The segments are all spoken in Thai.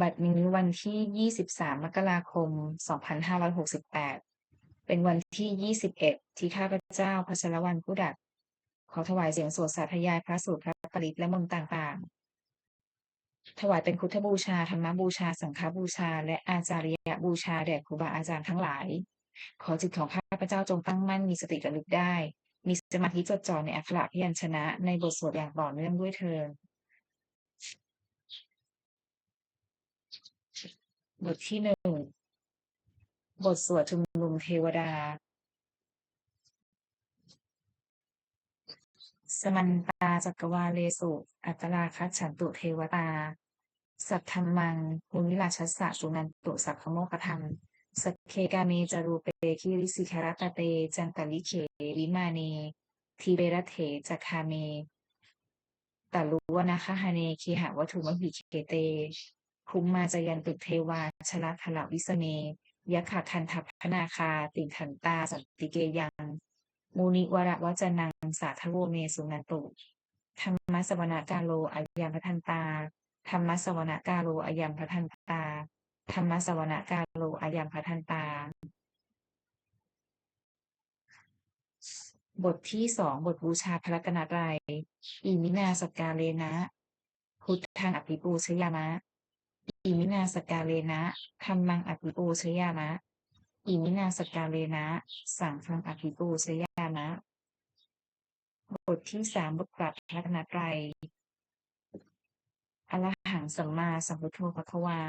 บัดนี้วันที่ 23 มกราคม 2568 เป็นวันที่ 21 ที่ข้าพเจ้าพัชรวรรณผู้ดัดขอถวายเสียงสวดสาธยายพระสูตรพระปริตและมนต์ต่างๆ ถวายเป็นพุทธบูชา ธรรมบูชา สังฆบูชา และอาจาริยบูชาแด่ครูบาอาจารย์ทั้งหลาย ขอจิตของข้าพเจ้าจงตั้งมั่นมีสติระลึกได้ มีสมาธิจดจ่อในอักขระพยัญชนะในบทสวดอย่างต่อเนื่องด้วยเถิด บทที่หนึ่ง บทสวดชุมนุมเทวดา สมันตาจักรวาเลสุ อัตราคัจฉันตุเทวตา สัทธรรมังอุนิราชสะสุนันตุสัพพโมกธรรมสเคกาเมจารูเปคิริสิคารตะเต จันตลิเขวิมาเนทีเบระเถจักคาเมตาลุวนาคหเนคีหาวัตถุมหิเคเต คุมมาจยันตุเทวาชลทลวิสเนยะขาคันทัพนาคา ติขันตาสันติเกยัง มูนิวระวจนังสาทโวเมสุนันตุธรรมสวนากาโลอายัมพทันตาธรรมสวนากาโลอายัมพทันตาธรรมสวนากาโลอายัมพทันตา บทที่สองบทบูชาพระรัตนตรัยอิมินาสกกาเลนะ พุทธังอภิปูชยามะ อิมินาสกาเลนะธรรมังอภิปูชยามะ อิมินาสกาเลนะ สังฆังอภิปูชยามะ บทที่สามบทปราบพระรัตนตรัยอรหังสัมมาสัมพุทโธภควา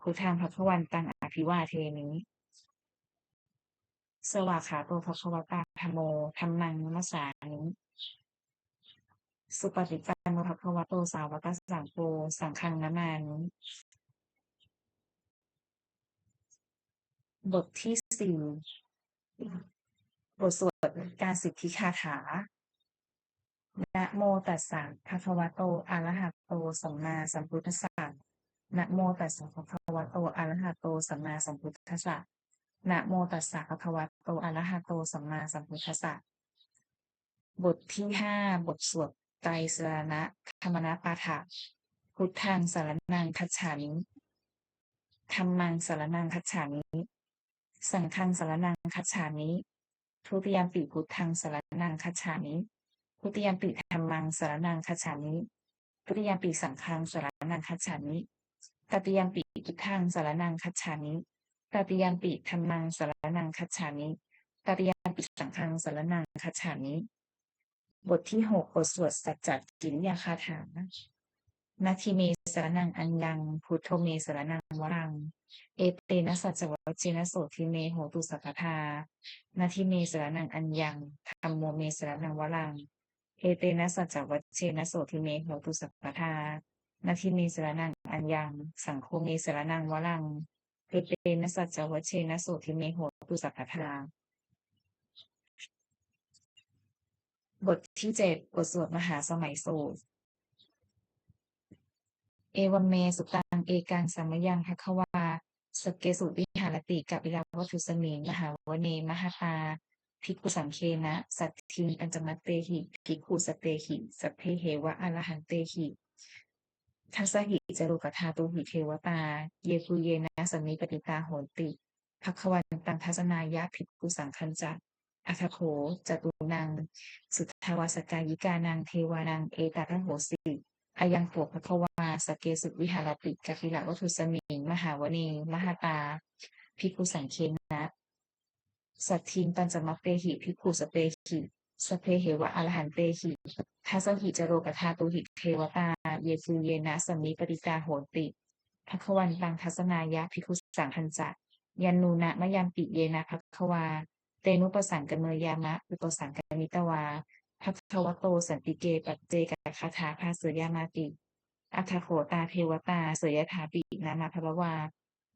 พุทธังภควันตังอภิวาเทมิสวากขาโตภควตาธโมธรรมังนัมสสามิสุปฏิปันโนภควโตสาวกสังโฆสังฆังนามามิ บทที่สี่บทสวดการสิทธิคาถานะโมตัสสะภะคะวะโตอะระหะโตสัมมาสัมพุทธัสสะนะโมตัสสะภะคะวะโตอะระหะโตสัมมาสัมพุทธัสสะนะโมตัสสะภะคะวะโตอะระหะโตสัมมาสัมพุทธัสสะบทที่ห้าบทสวดไตรสรณะธรรมนปาฐะพุทธังสารนังคัจฉามิธรรมังสารนังคัจฉามิ สังฆังสารนังคัจฉามิทุติยมปิพุทธังสารนังคัจฉามิทุติยมปิธรรมังสารนังคัจฉามิทุติยมปิสังฆังสารนังคัจฉามิตติยมปิพุทธังสารนังคัจฉามิตติยมปิธรรมังสารนังคัจฉามิตติยมปิสังฆังสารนังคัจฉามิบทที่หกบทสวดสัจจกิริยาคาถา นาทิเมสรนังอัญญังพุทโธเมสรนังวรัง เอเตนะสัจวัจเจนะโสทิเมโหตุสัพพทานาทิเมสรนังอัญญังธรรมโมเมสรนังวรัง เอเตนะสัจวัจเจนะโสทิเมโหตุสัพพทานาทิเมสรนังอัญญังสังโฆเมสรนังวรัง เอเตนะสัจวัจเจนะโสทิเมโหตุสัพพทาบทที่เจ็ดบทสวดมหาสมัยสูตร เอวัมเมสุตังเอกังสัมยังภควาสเกสุวิหารติกับวิลาวัตุสมิงมหาวเนมหาตาภิกขุสังเคนะ สัตทิงปัญจมัตเตหิภิกขุสเตหิ สัพเพเหวะอรหันเตหิทัสหิจรุกธาตุหิเทวตา เยคุเยนะสมิปฏิตาโหติภควันตังทัศนายะภิกขุสังคัญจักอัทโขจตุนัง สุทธาวสกายิกานังเทวานังเอตระโหสิอายังโขภควา สเกสุวิหารติกกิละวัตุสมิง มหาวณีมหาตาภิกขุสังเคนะสัตทิงปัญจมัปเตหิภิกขุสเตหิสเพเหวะอรหันเตหิทัสหิจโรกธาตุหิเทวตา เยฟูเยนะสมิปฏิกาโหติภควันตังทัศนายะภิกขุสังคัญจักยันนูนะมะยัมปิเยนะภควา เตนุปสังกเมยามะอุปสังกมิตวาพัทวโตสันติเกปัจเจกคาถาภาเสยามาติ อัทโขตาเทวตาเสยถาปินามาภวา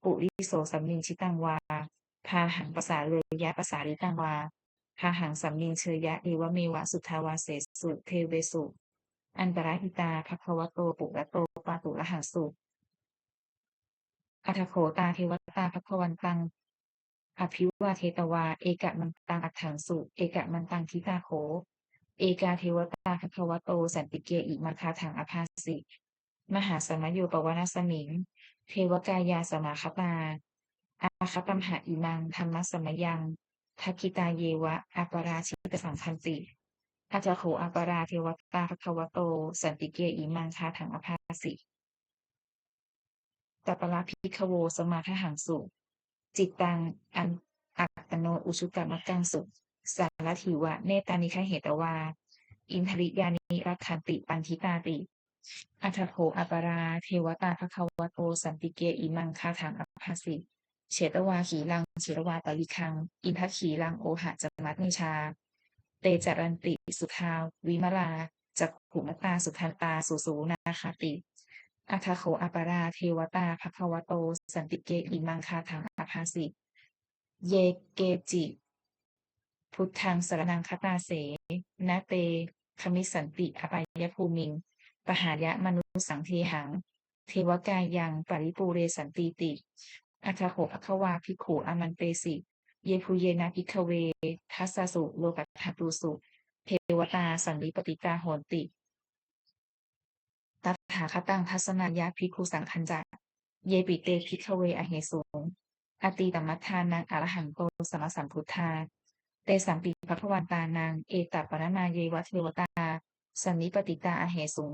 ปุริโสสัมมิงชิตังวา พาหังภาษาเลยยะภาษาลิตังวาพาหังสัมมิงเชยยะเอวเมวะสุทาวาเสสุเทเวสุ อันตรหิตาภควโตปุระโตปาตุละหังสุอัทโขตาเทวตาภควันตัง อภิวาเทตวา เอกะมันตังอัฏฐังสุ เอกะมันตังทิตาโข เอกาเทวตาภควโตสันติเกอิมาคาถังอภาสิ มหาสมโยปวนาสมิง เทวกายาสมาคตาอาคตัมหะอิมังธรรมสมยังทักิตาเยวะอัปราชิตสัมพันติอาจาโขอัปราเทวตาภควโต สันติเกอิมังคาถังอภาสิตัปราพิคโวสมาทหังสุ จิตตังอันอัตโนอุชุกรรมกังสุ สารถิวะ เนตานิคเหตวา อินทริยานิรักขันติ ปันทิตาติ อัทโภอัปรา เทวตาภควโต สันติเกอิมังคาถังอภาสิเฉตวาขีลังเฉตวาตลิคัง อินทขีลังโอหะจมัตนิชา เตจารันติ สุทาวิมลาจักขุมตาสุทันตาสุสูนาคาติอัทโขอัปรา เทวตาภควโต สันติเกอิมังคาถังอภาสิเยเกจิ พุทธังสรนังคตาเส นาเตคมิสันติอปายภูมิง ปหายะมนุสังเทหัง เทวกายยังปริปูเรสันติติอัทโขภควาภิกขุอามันเตสิ เยภูเยนะพิกเว ทัสสุโลกัตตุสุ เทวตาสันนิปติตาโหนติตถาคตังทัศนายาภิกขุสังคัญจักเยปิเตพิกเวอเหสงอติตมัทานังอรหังโตสมสัมพุทธา เตสัมปิภควันตานังเอตปรนาเยวะเทวตา สันนิปติตาอเหสุง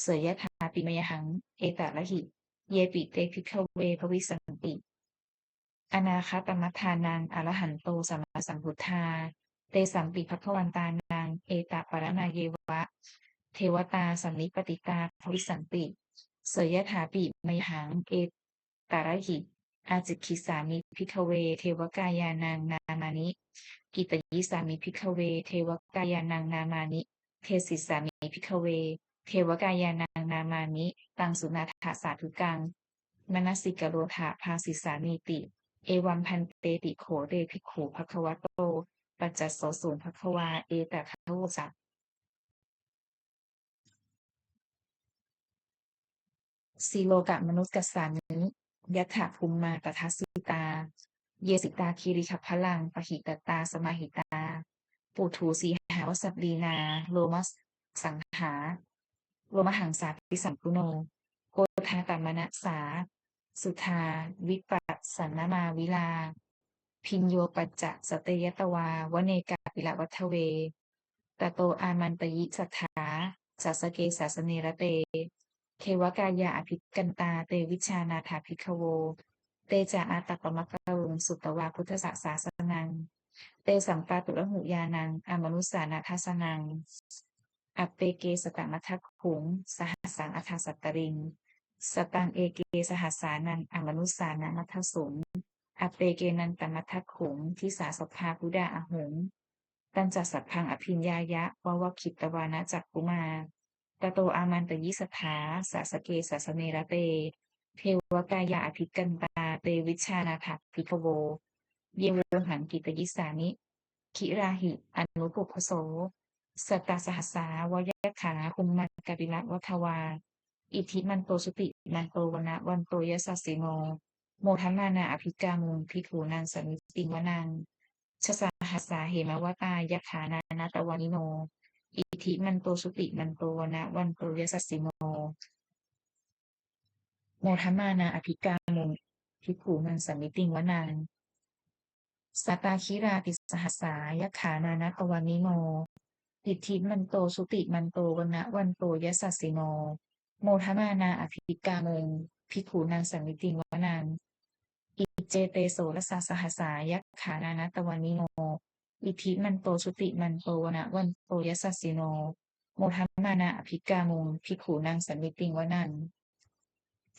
เสยยถาปิมยหัง เอตละหิ เยปิเตพิกเวภวิสันติ อนาคตมัทานังอรหันโตสมสัมพุทธา เตสัมปิภควันตานัง เอตปรนาเยวะ เทวตาสันนิปติตาภวิสันติ เสยยถาปิมยหัง เอตระหิ อาจิคิสามิพิกเว เทวกายานังนามานิ กิตยิสามิพิกเว เทวกายานังนามานิ เทศิสามิพิกเว เทวกายานังนามานิตังสุนาถาสาธุกัง มนสิกโรธาภาสิสานีติ เอวัมพันเตติโขเดภิกขุภควโต ปัจจโสสูงภควา เอตะคะโวสักสีโลกะมนุษย์กสานิยัตถะภูมิมาตทัสสิตา เยสิตาคีริคัพพลังปหิตตา สมาหิตา ปุถูสีหาวสัปดีนา โลมัสสังหา โลมหังสาปิสัมปุโน โกธาตมณสา สุธา วิปัสสันนมาวิลา พินโยปัจจะสเตยตวาวเนกาปิละวัทเวตโตอามันตยิสัทธาสัสเกสัสเนระเต เทวกายาอภิกันตา เตวิชานาถาภิกขโว เตจาอาตปมะกะลุงสุตวาพุทธศาสาสนัง เตสัมปาตุระหุยานังอมนุสานาทัสนังอัปเปเกสตังนัทขุงสหัสังอัทสัตตริง สตังเอเกสหัสานังอมนุสานานัทสุงอัปเปเกนันตมัทขุงทิสาสภาพุดาอหงตันจัสสัพพังอภิญญายะวะวคิตวานะจักกุมาตโตอามันตยิสถาสาสเกสาสเนระเต เทวกายาอภิกันตาเตวิชานาถภิกโว เยวหังกิตยิสานิ คิราหิ อนุปุพโส สตตาสหัสสาวายขาคุมมันกบิละวัทวา อิทิมันโตสุติมันโตวนะวันโตยสัสสิโน โมทันนานาอภิกามุงพิถูนังสมิติวนังชสาหัสสาเหมวตายขานานาตวานิโน อิทิมันโตสุติมันโตวนะวันโตยสัสสิโน โมทมานาอภิกามุงพิถูนังสมิติวนัง สตาคิราติสหสายขานานาตวานิโนอิทธิมันโตสุติมันโตวนะวันโตยสัสสิโนโมทมานาอภิกามุงพิถูนังสมิติวนังอิเจเตโสรสาสหสายขานานาตวานิโนอิทธิมันโตสุติมันโตวนะวันโตยสัสสิโน โมทมานาอภิกามุงพิขูนางสันมิติงวนัน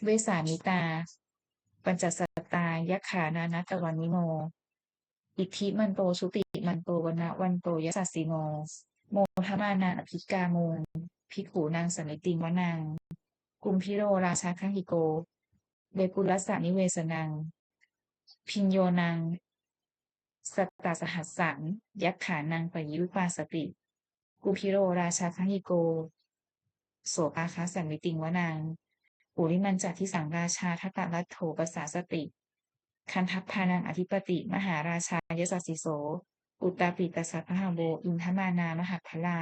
เวสามิตา ปัญจสตายขานานาตวานิโน อิทธิมันโตสุติมันโตวนะวันโตยสัสสิโนโมทมมานาอภิกามุงพิขูนางสันิติวนัง กุมพิโรราชาคังหิโกเบปุรัสสานิเวสนัง พิญโยนัง สัตตาสหัสสัง ยักขานังปยิวิปาสติ กุพิโรราชาคังหิโก โสปาคาสันมิติงวนัง ปุริมันจัตทิสังราชาทัตตะรัตโถปสาสติ คันทัพพานังอธิปติ มหาราชายสัสสิโส อุตตาปิตสัพพะโบ อินทมานามหัพพลา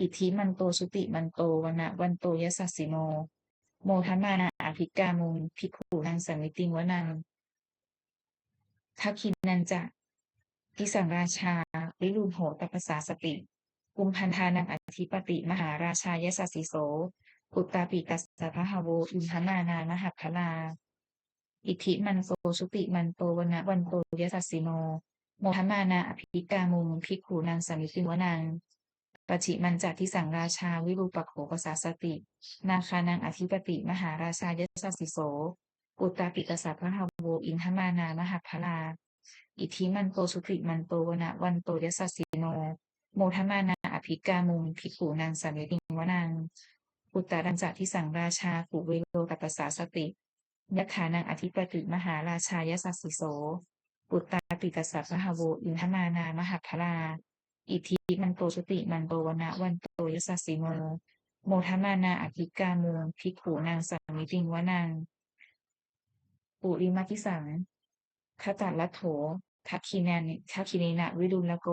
อิทธิมันโตสุติมันโตวนะวันโตยสัสสิโนโมทัมานาอภิกามุงภิกขุนังสัมมิติงวนังทักขินันจะทิสังราชาวิรุณโหตปัสสาสติกุมพันธานังอธิปติ มหาราชายสัสสิโสปุตตาปิกัสสะพะหะโวอินทนานามหัพพลา อิทธิมันโตชุติมันโตวนะวันโตยสัสสิโน โมทมานาอภิกามุงภิกขุนังสัมิติงวนังปจิมันจัทิสังราชาวิรูปโขปสาสติ นาคานังอธิปติมหาราชายสัสสิโสปุตตาปิกสัพพะหะโวอินทมานามหัพพลาอิทธิมันโตสุติมันโตวนะวันโตยสัสสิโน โมทมานาอภิกามุงภิกขุนังสัมิติงวนังปุตตาดันจัทิสังราชาปุเวโรตัปสสาสติ ยัคขานังอธิปติมหาราชายสัสสิโส ปุตตาปิกสัพพะหะโวอินทมานามหัพพลาอิทิมันโตสุติมันโตวนะวันโตยสัสสิโนโมทมานาอภิกามุงภิกขุนังสัมมิติงวนังปุริมัติสังคตัลลัทโถทักคีนันทักคีเนนะวิรุณโก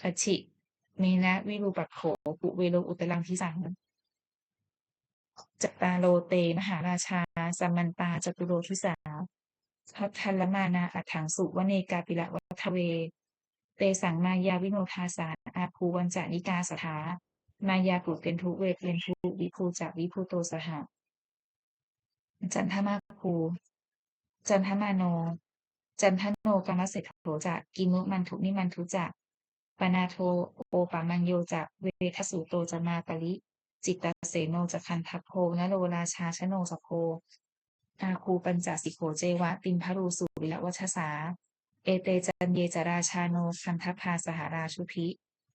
คัชิเมนะวิรูปัโขปุเวโลอุตลังทิสังจัตตาโลเต มหาราชา สัมมันตาจตุโรทิสาพัทธัลมานาอัฏฐังสุวเนกาปิละวัทเว เตสังมายาวิโนทาสาอาภูวันจานิกาสถามายาปุเป็นทุเวเป็นทุวิภูจากวิภูโตสหะจันทมาภูจันทมาโน จันทโนกรรมเสถโถจากกิมุมันทุนิมันทุจากปนาโทโอปามัญโยจากเวทสุโตจะมาปริ จิตตเสโนจะคันทัพโพนโรราชาชโนสโพอาคูปัญจสิโขเจวะ ติมพรูสุวิละวัชสา เอเตจันเยจราชาโนคันทพาสหราชุพิ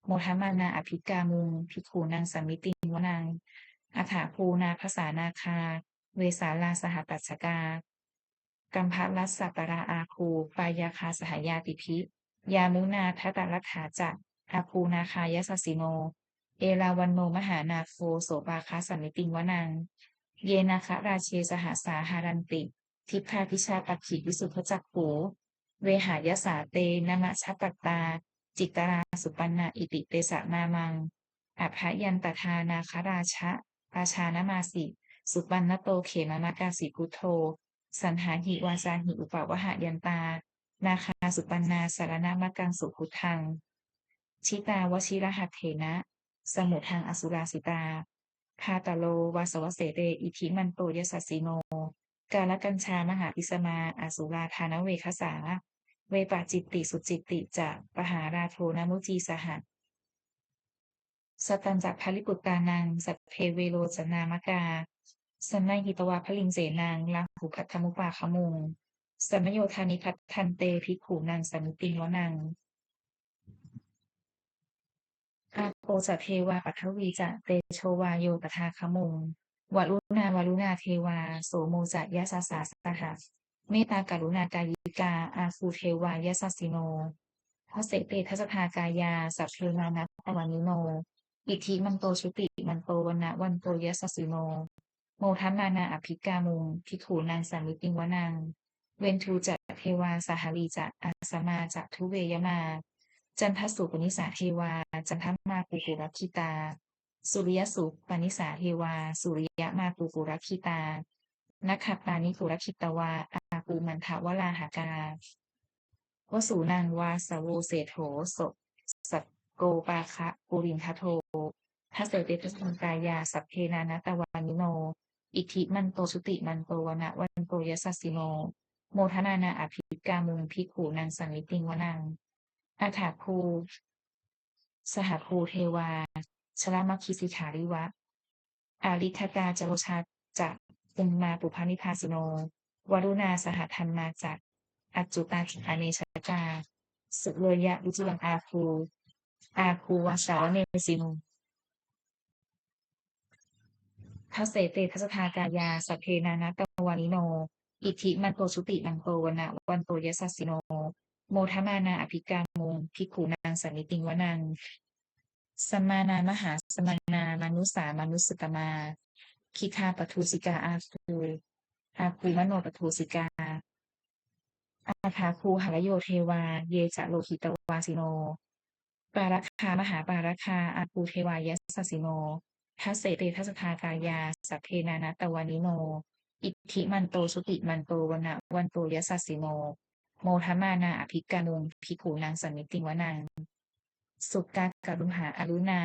โมทมานาอภิกามุงภิขุนางสัมมิติวนังอาถาภูนาภาษานาคา เวสาลาสหปัสกากัมภลัสสะปราอาคูปายาคาสหายาติพิ ยามุนาทัตตลักขาจักอาภูนาคายสสิโน เอราวันโนมหานาโคโสปาคาสัมมิติงวนัง เยนาคะราเชสหาสาหารันติ ทิพพาพิชาปักขิวิสุทธจักขูเวหายสาเตนมะชัปตตา จิตตราสุปันนาอิติเตสะมามังอภยันตทานาคราชะราชานมาสิ สุปันนโตเขมมากาสิพุโธสันหาหิวาจาหิอุปวหะยันตา นาคาสุปันนาสารนามกังสุพุทัง ชิตาวชิรหัตเถนะ สมุทังอสุราสิตา คาตาโลวาสวเสเตอิทิมันโตยสัสสิโน กาลกัญชามหาปิสมาอสุราธานเวคสา เวปาจิตติสุจิตติจะปหาราโทนมุจีสหัสสตันจักพลิปุตตานัง สัพเพเวโรจนามกาสันนหิตวาพลิงเสนางลาหูพัทธมุปาขมุงสัมโยธานิพัทธันเตภิกขุนางสมิติงวนัง อาโปจะเทวาปัทวีจะเตโชวาโยตถาคมุงวรุณาวรุณาเทวา โสโมจะยะสาสาสหะเมตตากรุณากายิกา อาคูเทวายะสัสิโนพระเสเตทัสภากายา สัพเพมานัตวานิโน อิทิมันโตชุติมันโตวันนะวันโตยะสัสิโน โมทัมมานาอภิกามุงพิขูนางสัมมิติงวนัง เวนทูจะเทวาสหรีจะอาสมาจะทุเวยมา จันทสุปนิสาเทวา จันทมาปุกุรักขิตา สุริยสุปนิสาเทวา สุริยมาปุกุรักขิตานักขปานิปุรักขิตวา อาปูมันทวลาหากาวสูนังวาสโวเสโถสสัตโกปาคะปุรินทโททัสเสติทัสสังกายาสัพเพนานาตวานิโน อิทิมันโตชุติมันโตวนะวันโตยสัสสิโน โมทนานาอภิกามุงพิขูนางสังวิติงวนัง อาถาภู สหภูเทวา ชลมัคคิสิขาริวะ อาริทตาจโรชาจักอุมมาปุพานิพาสิโน วรุณาสหธรรมาจักอจจุตาจิอาเนชกา สุเรยะวิจิลังอาภู อาภูวาสาวเนสิโนทัสเสเตทัสทากายาสัพเพนานาตวานิโน อิทิมันโตชุติมันโตวนะวันโตยสัสสิโน โมทมานาอภิกามุงพิขูนางสันนิติงวนังสมานามหาสมานามนุสามนุสตมา คิคาปทุสิกาอาคูอาคูมโนปทุสิกา อาคาคูหรโยเทวา เยจะโลหิตวาสิโน ปารัคามหาปารัคาอาคูเทวายสัสสิโนทัสเสเตทัสทากายา สัพเพนานัตตวานิโน อิทธิมันโตสุติมันโตวนะวันโตยสัสสิโน โมทมานาอภิกานุงภิกขุนางสมิติวนัง สุกากรุหาอรุณา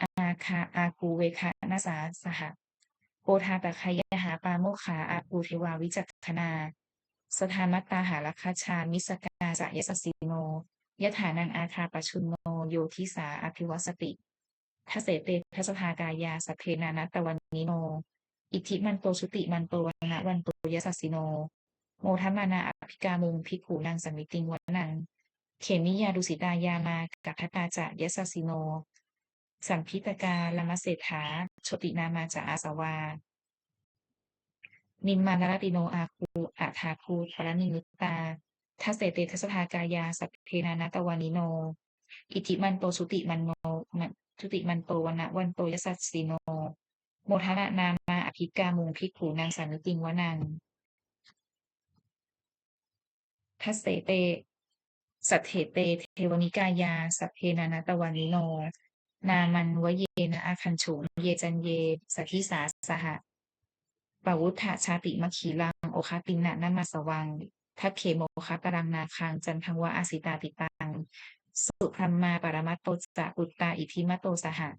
อาคาอากูเวคะนาสาสหโปธาตคายหาปาโมขาอากูเทวาวิจักขนาสทามัตตาหารัคชามิสกาจะยสสสิโนยถานังอาคาปชุนโนโยทิสาอภิวสติทเสเตทัสสทากายาสเพนานัตตวันนิโน อิทิมันโตชุติมันโตวนะวันโตยสัสสิโน โมทัมานาอภิกามุงภิกขุนางสมิติงวนัง เขมิยาดุสิตายามากัทตาจะยสัสสิโน สัมพิตกาลมเศรษฐาโชตินามาจะอาสวา นิมมานรติโนอาคูอาทาคูปรนิมิตตาทัสเสเตทัสทากายาสัพเพนานาตวานิโน อิทิมันโตสุติมันโนสุติมันโตวันะวันโตยสัสสิโน โมทนานามาอภิกามุงภิกขุนางสานุติงวนัง ทัสเสเต สัทเถเต เทวนิกายา สัพเพนานาตวานิโน นามันวเยนะอาคันฉุงเยจันเย สัทธิสาสหะปวุฒชาติมขีลัง โอคาตินะนัมมาสวัง ทัพเขโมคาปรังนาคัง จันทังวะอาสิตาติตัง สุพรมมาปรมัตโตจะอุตตาอิทิมัตโตสหะ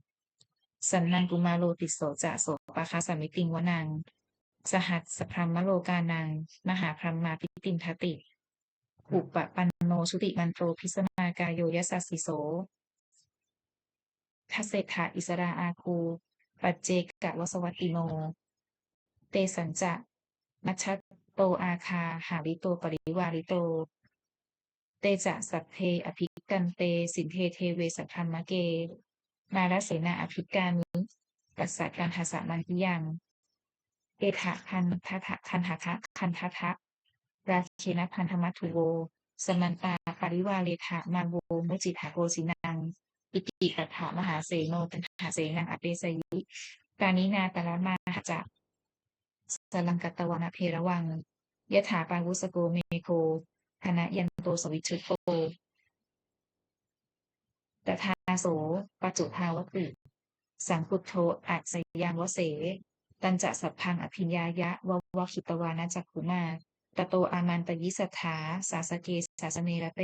สันนังกุมาโลติโสจะโสปะคาสมิติงวนัง สหัสสพรมมโลกานัง มหาพรหมาปิตินทติ อุปปันโนชุติมันโตพิสมากายโยยสัสสิโสทัสเศธาอิสราอาคูปัจเจกะวสวัติโน เตสัญจะมัชโตอาคา หาริโตปริวาริโต เตจะสัพเพอภิกันเต สินเทเทเวสัพพัมมะเก มาลเสนาอภิกามิปัสสะการทัสสะมันทิยัง เอทะคันทะทะคันทะทะคันทะทะ ราเคนพันธมัทุโว สมันตาปริวาเลทะมาโวมุจิทาโกสินัง อิติปัฏฐามหาเสโนตันหาเสนังอเปสยิกานินาตละมาหจะสลังกตวนาเพระวังยถาปาวุสโกเมโคคณะยันโตสวิชุโตตถาโสปัจจุภาวติสังคุตโทอัจสยังวเส ตันจะสัพพังอภิญญายะววคิตวานาจักขุมา ตโตอามันตยิสัทธา สาสเกสาสเนระเต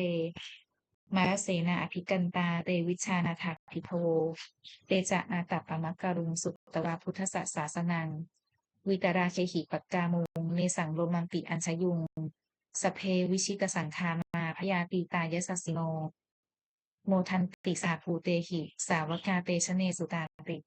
มาลเสนาอภิกันตา เตวิชานาถาภิโทเตจะอาตัปปะมักการุงสุตวาพุทธศาสาสนัง วิตราเคหิปักกามุงเนสังโรมันติอัญชยุง สเพวิชิตสังคามาพยาตีตายสัสสิโน โมทันติสาภูเตหิ สาวกาเตชะเนสุตาติ